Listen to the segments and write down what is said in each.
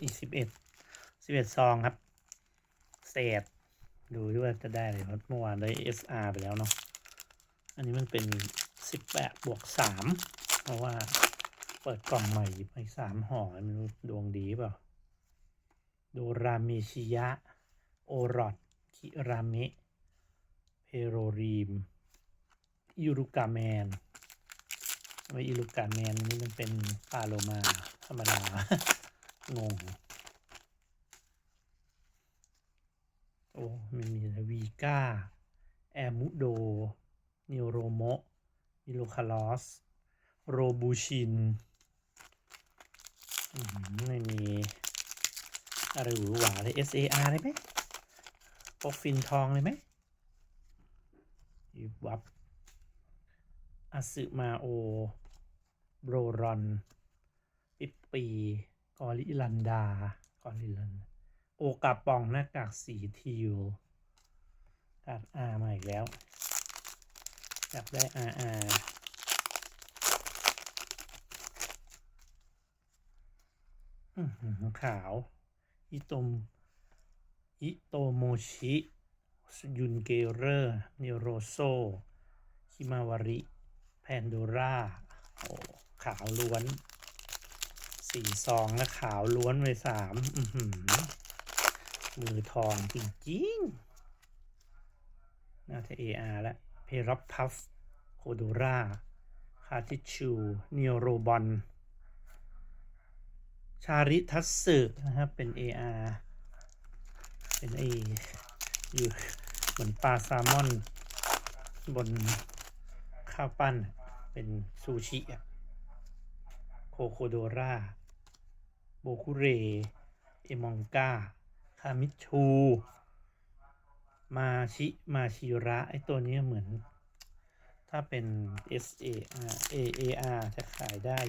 อีกสิบเอ็ดสิบเอ็ดซองครับเศษดูด้วยว่าจะได้อะไรเพราะเมื่อวานได้ SR ไปแล้วเนาะอันนี้มันเป็นสิบแปดบวกสามเพราะว่าเปิดกล่องใหม่หยิบไปสามห่อไม่รู้ดวงดีเปล่าโดราเมชิยะ โอรอดคิรามะเพโรรีมอิรุกาแมนว่าอิรุกาแมนนี่มันเป็นปลาโลมาธรรมดา งง โอ้มันมีวีก้า แอมุโด นิโรโมะมิโลคาลอส โรบูชินไม่มีอะไรหวือหวาเลย SAR เลยไหมปกฟินทองเลยไหมยิบวับอาซึมาโอ โบรรอน ปิปปี กอริลันดากอริลัน โอกาปองหน้ากากสีทิวกาดอามาอีกแล้วอยากได้อาอาขาว อิโตมอิโตโมชิยุนเกเรอร์เนโรโซคิมาวาริ แพนโดราโอ้ขาวล้วน สี่ซองและขาวล้วนเลยสามมือทองจริงๆน่าจะ AR แล้วเพรับพัฟโคโดราคาติชูเนียโรบอนชาริทัสสึนะครับ เป็น AR เป็นไออยู่เหมือนปลาแซลมอน บนข้าวปั้นเป็นซูชิอะโคโคโดรา โบคุเร เอมองกาคามิชู มาชิ มาชิระ ไอตัวนี้เหมือน ถ้าเป็น S A R A A R จะขายได้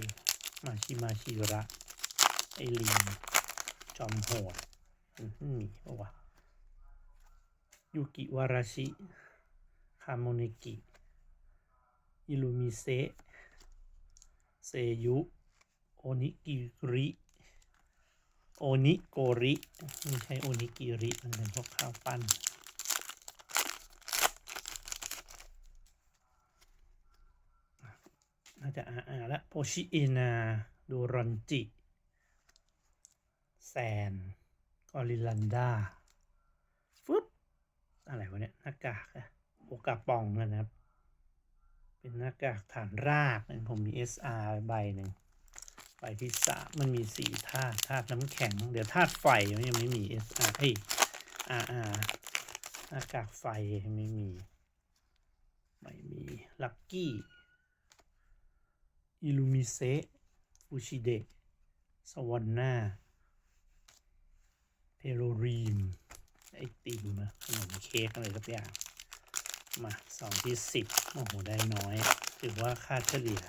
มาชิ มาชิระ ไอลิงจอมโหดมีปะวะยูกิวาราชิ คาโมเนกิ อิลูมิเซเซยุ โอนิกิริ โอนิโกริไม่ใช่โอนิกิริมันเป็นพวกข้าวปั้น น่าจะอาอาละโอชิเอนาดูรอนจิ แซนกอริลันดาฟึบอะไรวะเนี่ยหน้ากากอะโอกาปองนะครับ เป็นหน้ากากฐานรากนผมมี SR ใบหนึ่ง ใบที่สามมันมีสี่ธาตุธาตุน้ำแข็ง เดี๋ยวธาตุไฟมันยังไม่มี SR เฮ้ย RR หน้ากากไฟไม่มี ไม่มีลักกี้อิลูมิเซฟูชิเดะสวอนนาเพโรรีมไอติมอะขนมเค้กอะไรสักอย่าง มาสองที่สิบโอ้โห ได้น้อย ถือว่าค่าเฉลี่ย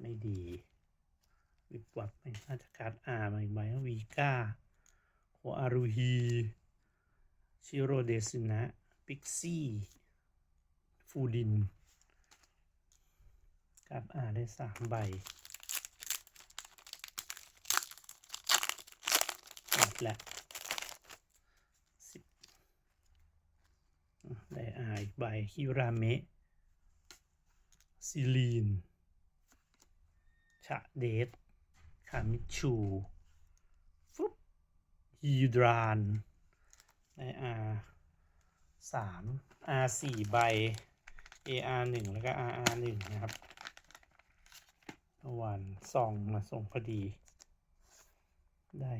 ไม่ดี วิบวับไม่น่าจะการ์ดอามาอีกใบวีก้าโคอารุฮีชิโรเดซุนะพิกซี่ฟูดินการ์ดอาได้สามใบหมดแล้วสิบได้อาอีกใบฮิราเมะซิลีนชะเดส คามิชูฟุบฮีดรานใน R สาม R สี่ใบ AR หนึ่งแล้วก็ RR หนึ่งนะครับเมื่อวานส่องมาส่งพอดี ได้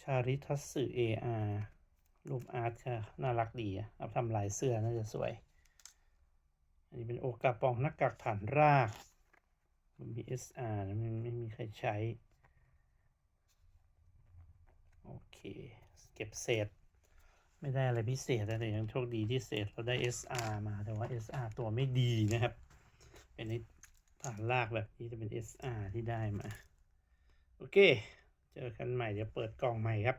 ชาริทัสสึ AR รูปอาร์ตค่ะ น่ารักดีอะเอาทำลายเสื้อน่าจะสวย อันนี้เป็นโอกาปองหน้ากากฐานรากมันมี SR นะไม่ไม่มีใครใช้ โอ เค เก็บเศษ ไม่ได้อะไรพิเศษนะแต่ยังโชคดีที่เศษเราได้ SR มาแต่ว่า SR ตัวไม่ดีนะครับ เป็นในฐานลากแบบนี้จะเป็น SR ที่ได้มา โอเค เจอกันใหม่เดี๋ยวเปิดกล่องใหม่ครับ